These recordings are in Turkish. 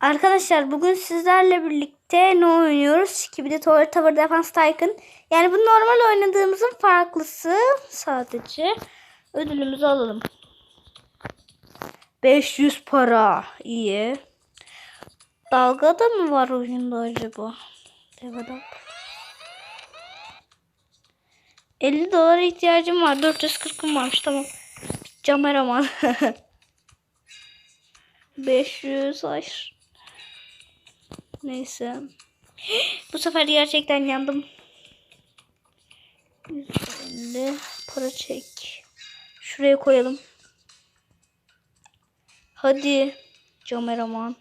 Arkadaşlar bugün sizlerle birlikte ne oynuyoruz? Ki bir de Tower Tower Defense Tycoon. Yani bu normal oynadığımızın farklısı sadece. Ödülümüzü alalım. 500 para. iyi. Dalga da mı var oyunda acaba? Develop. 50 dolara ihtiyacım var. 440'ım varmış tamam. Cameraman. 500 hayır. Neyse. Bu sefer gerçekten yandım. 150 para çek. Şuraya koyalım. Hadi. Cameraman.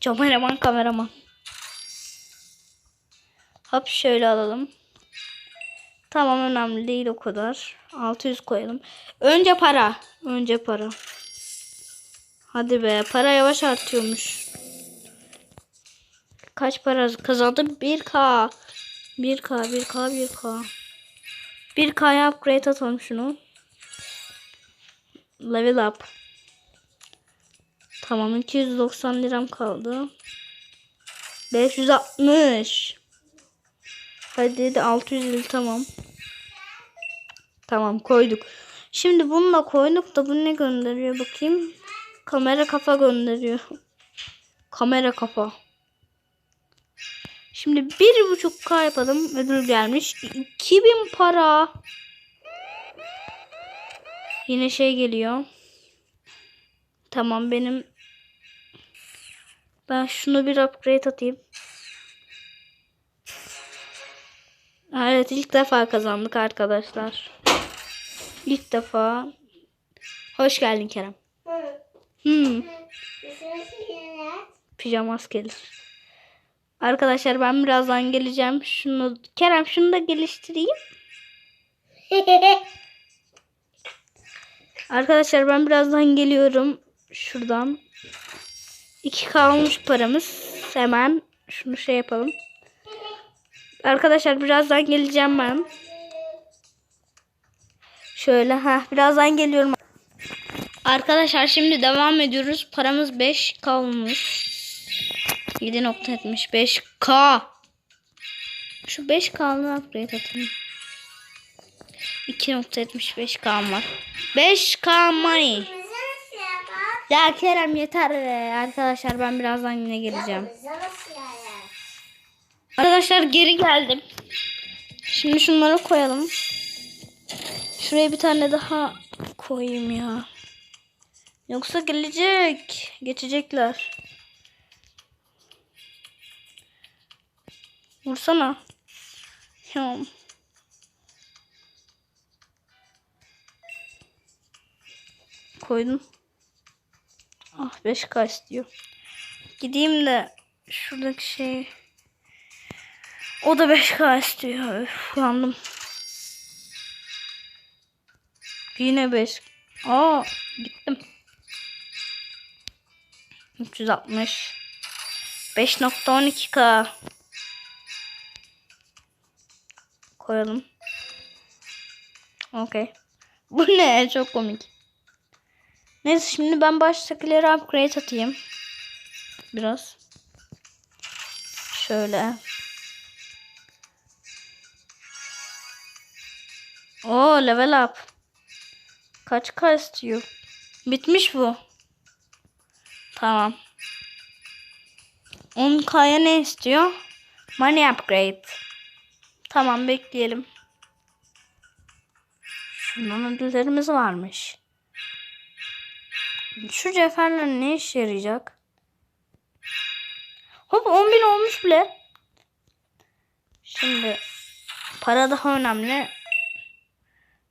Cameraman kameraman. Hop şöyle alalım. Tamam önemli değil o kadar. 600 koyalım. Önce para. Önce para. Hadi be para yavaş artıyormuş. Kaç para kazandım? 1K. 1K, 1K, 1K. 1K'ya upgrade atalım şunu. Level up. Tamam 290 liram kaldı. 560. Hadi de 650 tamam. Tamam koyduk. Şimdi bunu da koyduk da bu ne gönderiyor bakayım. Kamera kafa gönderiyor. Kamera kafa. Şimdi bir buçuk K yapalım. Ödül gelmiş. 2000 para. Yine şey geliyor. Tamam benim. Ben şunu bir upgrade atayım. Evet ilk defa kazandık arkadaşlar. İlk defa. Hoş geldin Kerem. Hmm. Pijamas gelir. Arkadaşlar ben birazdan geleceğim. Şunu Kerem şunu da geliştireyim. Arkadaşlar ben birazdan geliyorum. Şuradan. 2 kalmış paramız. Hemen şunu şey yapalım. Arkadaşlar birazdan geleceğim ben. Şöyle ha birazdan geliyorum. Arkadaşlar şimdi devam ediyoruz. Paramız 5 kalmış. 7.75k. Şu 5k'lı upgrade atayım. 2.75k var. 5k money. Ya Kerem yeter be. Arkadaşlar ben birazdan yine geleceğim. Arkadaşlar geri geldim. Şimdi şunları koyalım. Şuraya bir tane daha koyayım ya. Yoksa gelecek. Geçecekler. Vursana. Ya. Koydum. Ah 5K istiyor. Gideyim de şuradaki şey o da 5K istiyor. Öf, uyandım. Yine 5. Aa gittim. 360. 5.12k. Koyalım. Okey. Bu ne? Çok komik. Neyse şimdi ben baştakileri upgrade atayım. Biraz. Şöyle. Oo level up. Kaç K istiyor? Bitmiş bu. Tamam. 10K'ya ne istiyor? Money upgrade. Tamam bekleyelim. Şundan ödüllerimiz varmış. Şu cevherler ne işe yarayacak? Hop 10.000 olmuş bile. Şimdi para daha önemli.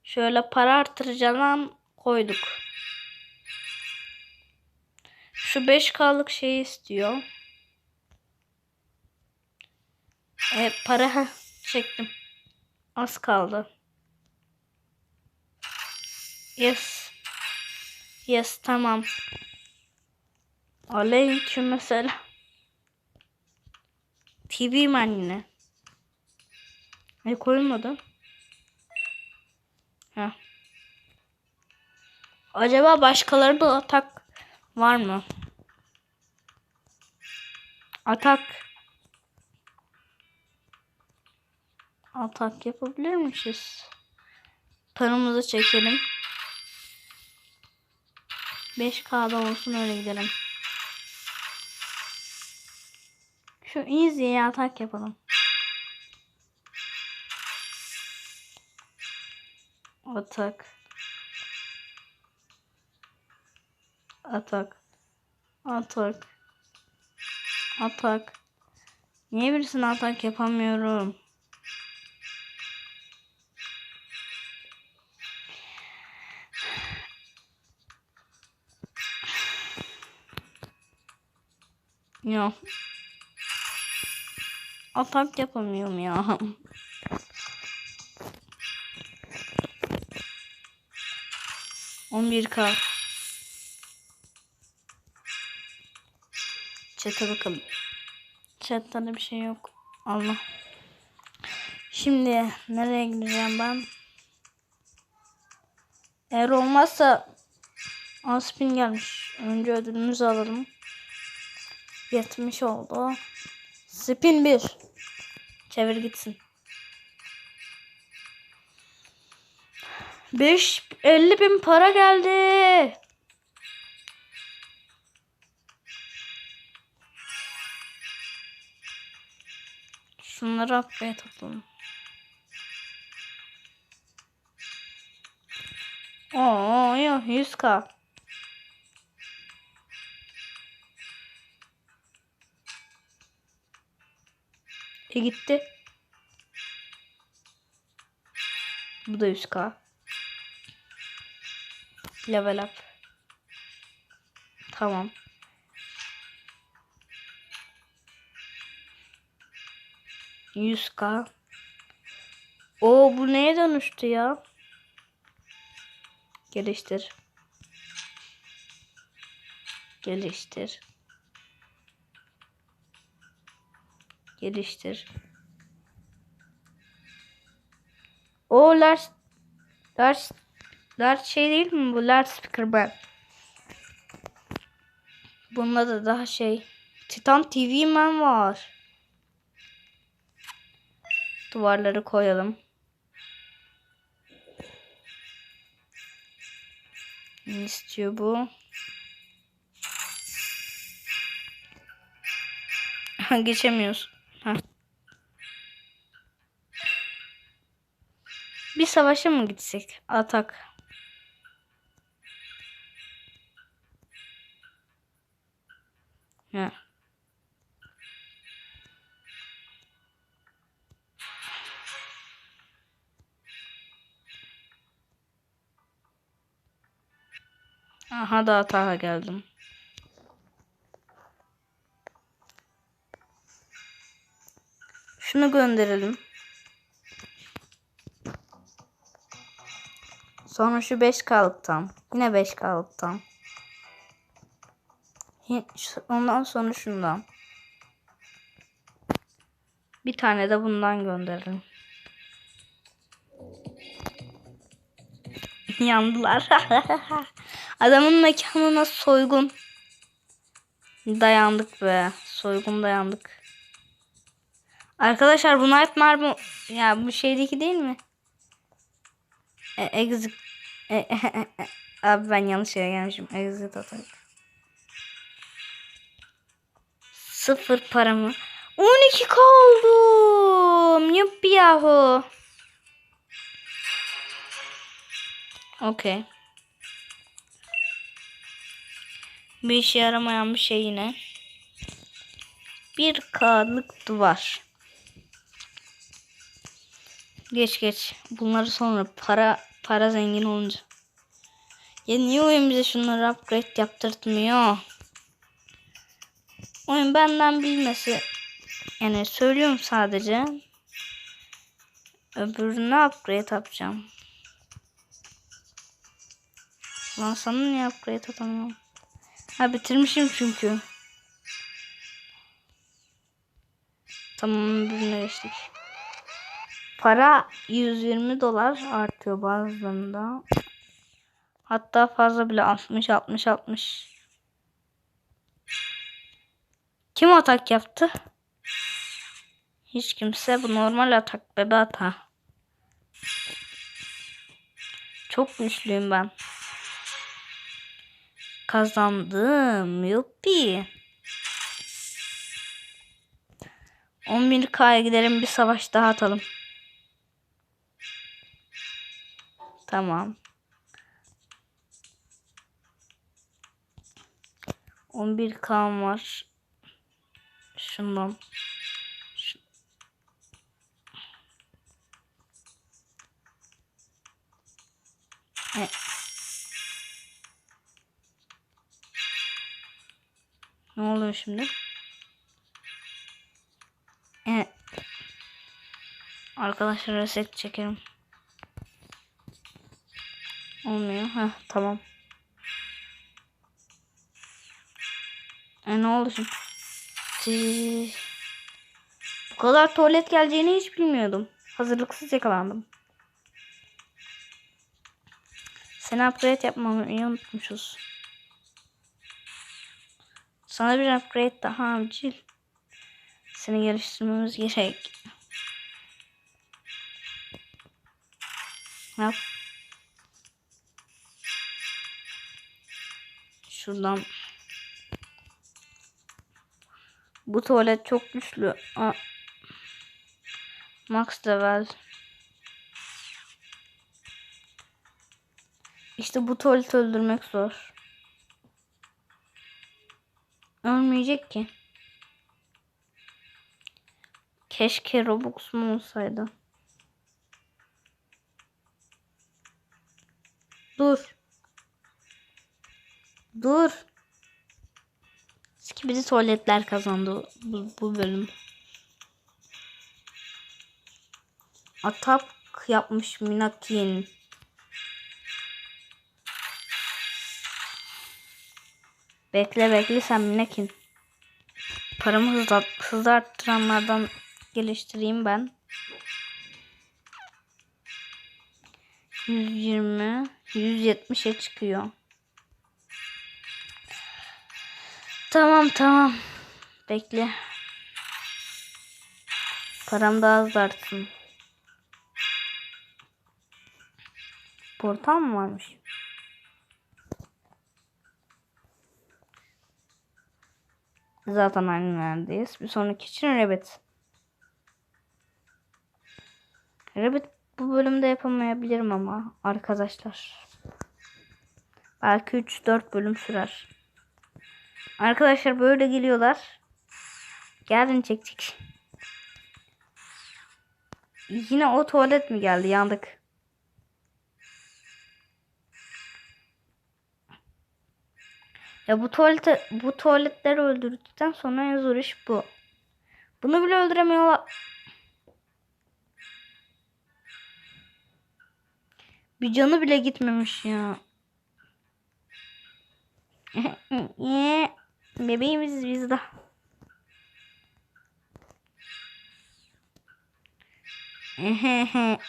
Şöyle para artırıcıdan koyduk. Şu 5K'lık şeyi istiyor. E, para çektim. Az kaldı. Yes. Yes tamam. Aleyküm mesela. TV man yine. E koyulmadı. Heh. Acaba başkaları da atak var mı? Atak. Atak yapabilirmişiz. Paramızı çekelim. 5K'da olsun öyle gidelim. Şu easy'ye atak yapalım. Atak. Atak. Atak. Atak. Niye birisine atak yapamıyorum? Ya. Atak yapamıyorum ya. On bir k. Chat'e bakalım. Chat'te de bir şey yok. Allah. Şimdi nereye gideceğim ben? Eğer olmazsa Aspin gelmiş. Önce ödülümüzü alalım. 70 oldu. Spin 1. Çevir gitsin. 5 50 bin para geldi. Şunları upgrade atalım. Oo, yok 100k. E gitti. Bu da 100k. Level up. Tamam. Yüz k. O bu neye dönüştü ya? Geliştir. Geliştir. Geliştir. O large large large şey değil mi bu large speaker. Bunda da daha şey Titan TV Man var. Duvarları koyalım. Ne istiyor bu? Geçemiyoruz. Bir savaşa mı gitsek? Atak. Heh. Aha da atağa geldim. Şunu gönderelim. Sonra şu 5K'lıktan. Yine 5K'lıktan. Ondan sonra şundan. Bir tane de bundan gönderelim. Yandılar. Adamın mekanına soygun. Dayandık be. Soygun dayandık. Arkadaşlar bu Nightmare bu ya bu şeydeki değil mi? E, exit e, e, e. Abi ben yanlış yere gelmişim. Exit atak. Sıfır paramı. 12 oldum. Yuppi yahu. Okey. Bir işe yaramayan bir şey yine. Bir kağıtlık duvar. Geç geç. Bunları sonra para para zengin olunca. Ya niye oyun bize şunları upgrade yaptırtmıyor? Oyun benden bilmesi. Yani söylüyorum sadece. Öbürüne upgrade yapacağım. Lan sana niye upgrade atamıyorum? Ha bitirmişim çünkü. Tamam birine geçtik. Para 120 dolar artıyor bazılarında. Hatta fazla bile 60 60 60. Kim atak yaptı? Hiç kimse bu normal atak bebe ata. Çok güçlüyüm ben. Kazandım. Yuppi. 11K'ya gidelim bir savaş daha atalım. Tamam. 11K'm var. Şundan. Şu- E. Ne oluyor şimdi? E. Arkadaşlar reset çekelim. Heh, tamam. E ne oldu şimdi? Tih. Bu kadar tuvalet geleceğini hiç bilmiyordum. Hazırlıksız yakalandım. Seni upgrade yapmamı iyi unutmuşuz. Sana bir upgrade daha acil. Seni geliştirmemiz gerek. Yap. Şuradan. Bu tuvalet çok güçlü. Aa. Max level. İşte bu tuvaleti öldürmek zor. Ölmeyecek ki. Keşke Robux'um olsaydı. Dur. Dur. Skibidi tuvaletler kazandı bu, bu bölüm. Atak yapmış Minakin. Bekle bekle sen Minakin. Paramı hızlı, hızlı arttıranlardan geliştireyim ben. 120 170'e çıkıyor. Tamam tamam. Bekle. Param daha az artsın. Portal mı varmış? Zaten aynı neredeyiz. Bir sonraki için Rabbit. Rabbit bu bölümde yapamayabilirim ama arkadaşlar. Belki 3-4 bölüm sürer. Arkadaşlar böyle geliyorlar. Geldin çektik. Yine o tuvalet mi geldi? Yandık. Ya bu tuvalete bu tuvaletleri öldürdükten sonra en zor iş bu. Bunu bile öldüremiyorlar. Bir canı bile gitmemiş ya. Bebeğimiz bizde.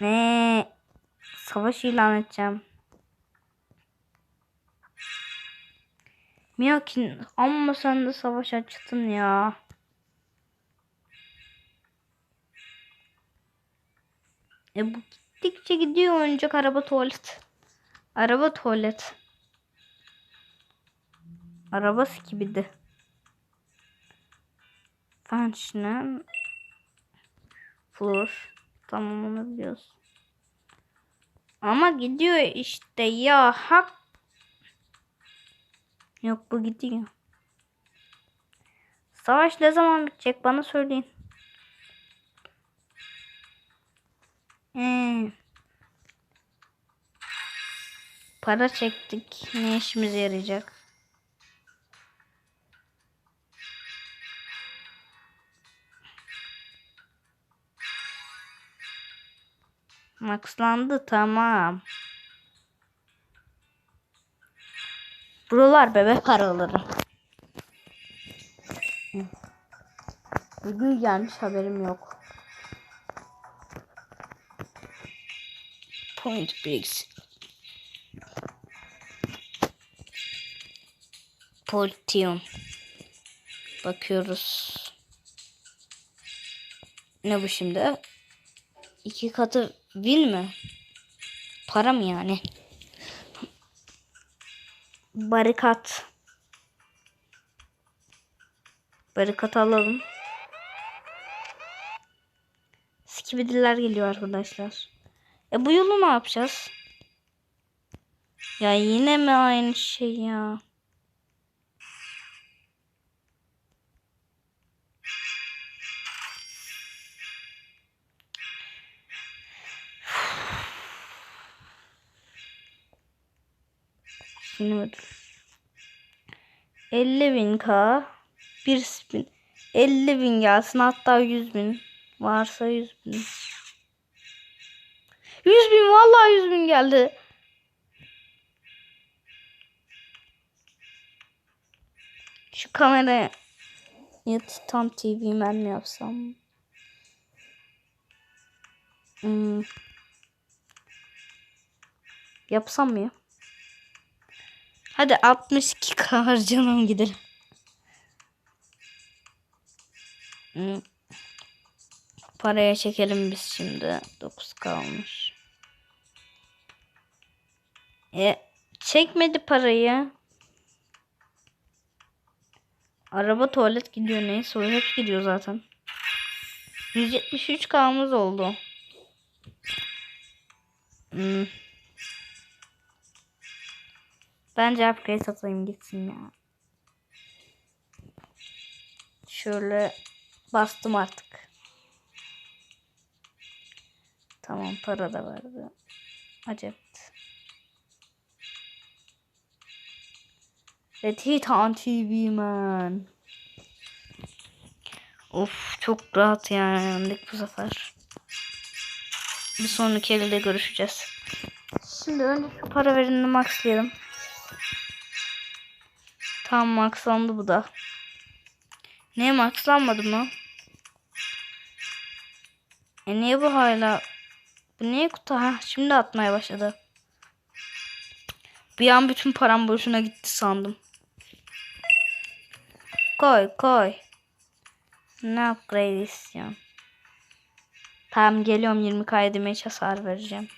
ne? Savaş ilan edeceğim. Miyakin amma sen de savaş açtın ya. E bu gittikçe gidiyor oyuncak araba tuvalet. Araba tuvalet. Araba skibidi. Function. Floor. Tamam onu biliyoruz. Ama gidiyor işte ya hak. Yok bu gidiyor. Savaş ne zaman bitecek bana söyleyin. Hmm. Para çektik. Ne işimize yarayacak? Maxlandı tamam. Buralar bebek paraları. Bugün gelmiş haberim yok. Point Bricks. Politium. Bakıyoruz. Ne bu şimdi? İki katı win mi? Para mı yani? Barikat. Barikat alalım. Skibidiler geliyor arkadaşlar. E bu yolu ne yapacağız? Ya yine mi aynı şey ya? Şimdi 50 bin k bir spin 50 bin gelsin hatta 100 bin varsa 100 bin 100 bin vallahi 100 bin geldi. Şu kamera ya Titan TV ben mi yapsam? Hmm. Yapsam mı ya? Hadi 62k harcanalım gidelim. Hmm. Paraya çekelim biz şimdi. 9k olmuş. E çekmedi parayı. Araba tuvalet gidiyor neyse o hep gidiyor zaten. 173k'mız oldu. Hmm. Bence upgrade atayım gitsin ya. Şöyle bastım artık. Tamam para da verdi. Acep. Ve Titan TV man. Of çok rahat yani yendik bu sefer. Bir sonraki elde görüşeceğiz. Şimdi önce şu para verini maxlayalım. Tam maxlandı bu da. Niye maxlanmadı mı? E niye bu hala? Bu niye kutu? Ha, şimdi atmaya başladı. Bir an bütün param boşuna gitti sandım. Koy koy. Ne upgrade istiyorsun? Tamam geliyorum 20 kaydeme hiç hasar vereceğim.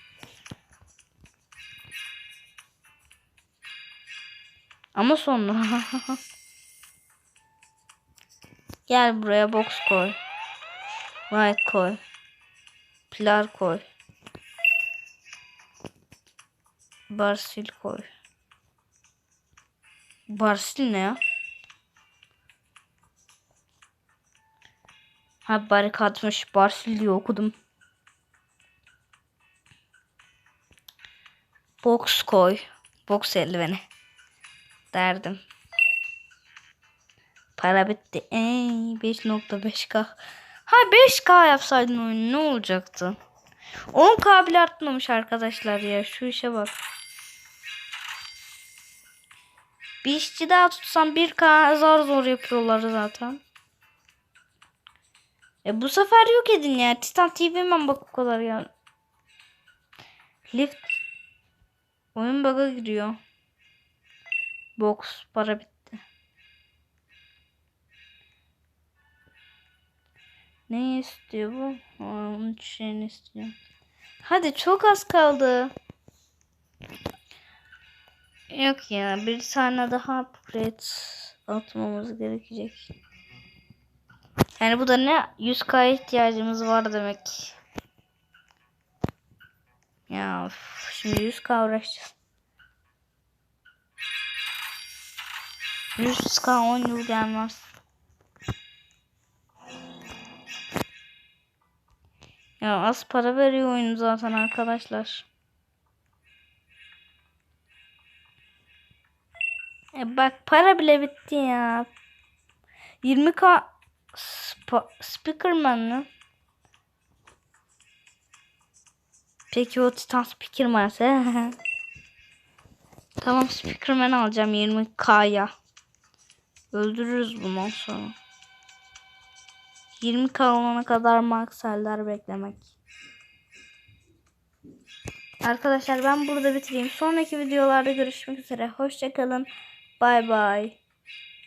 Ama sonra. Gel buraya box koy. Right koy. Pilar koy. Barsil koy. Barsil ne ya? Ha barikatmış. Barsil diye okudum. Box koy. Box eldiveni. Derdim. Para bitti. Ey 5.5k. Ha 5k yapsaydın oyunu ne olacaktı? 10k bile artmamış arkadaşlar ya. Şu işe bak. Bir işçi daha tutsam 1k zar zor yapıyorlar zaten. E bu sefer yok edin ya. Titan TV'men bak o kadar ya. Lift. Oyun bug'a giriyor. Box para bitti. Ne istiyor bu? Ha, onun şeyini istiyor. Hadi çok az kaldı. Yok ya bir tane daha upgrade atmamız gerekecek. Yani bu da ne? 100k ihtiyacımız var demek. Ya of, şimdi 100k uğraşacağız. 100k 10 yıl gelmez. Ya az para veriyor oyun zaten arkadaşlar. E bak para bile bitti ya. 20k Sp Speakerman mı? Peki o Titan Speakerman ise Tamam Speakerman alacağım 20k'ya. Öldürürüz bundan sonra. 20k olana kadar makseller beklemek. Arkadaşlar ben burada bitireyim. Sonraki videolarda görüşmek üzere. Hoşçakalın. Bay bay.